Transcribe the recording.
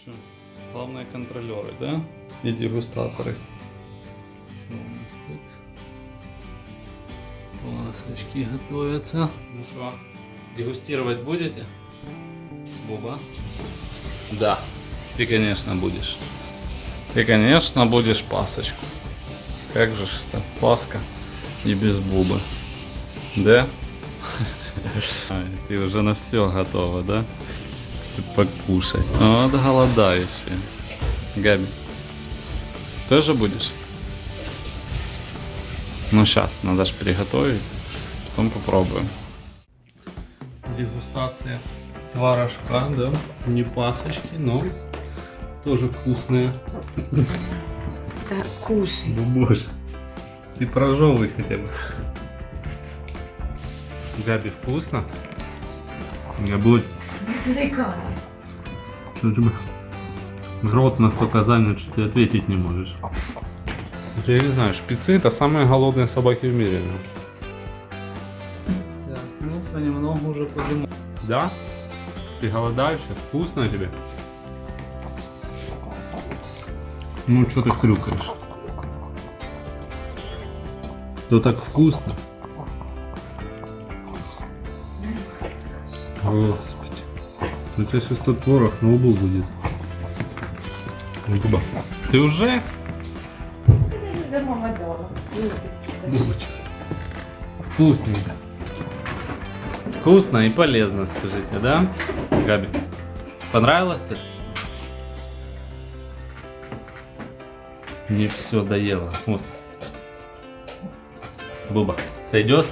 Что? Главные контролеры, да? И дегустаторы. Что у нас тут? Пасочки готовятся. Ну что, дегустировать будете? Буба? Да. Ты, конечно, будешь. Ты, конечно, будешь пасочку. Как же ж это паска и без бубы. Да? Ты уже на все готова, да? Ты покушать. Вот голодающая. Габи. Тоже будешь? Ну сейчас, надо же приготовить. Потом попробуем. Дегустация творожка, да? Не пасочки, но тоже вкусные. Да, кушай. Ну боже. Ты прожевывай хотя бы. Габи, вкусно? Я будет... Зарекала. Что тебе? Рот настолько занят, что ты ответить не можешь. Я не знаю, шпицы это самые голодные собаки в мире. Так, ну понемногу уже подумал. Да? Ты голодающий? Вкусно тебе? Ну, что ты хрюкаешь? То так вкусно. Господи. У тебя сейчас тут творог на углу будет. Губа. Ты уже? Да мама дала. Бубочка. Вкусненько. Вкусно и полезно, скажите, да? Габи. Понравилось ты? Не все доела. Буба, сойдет?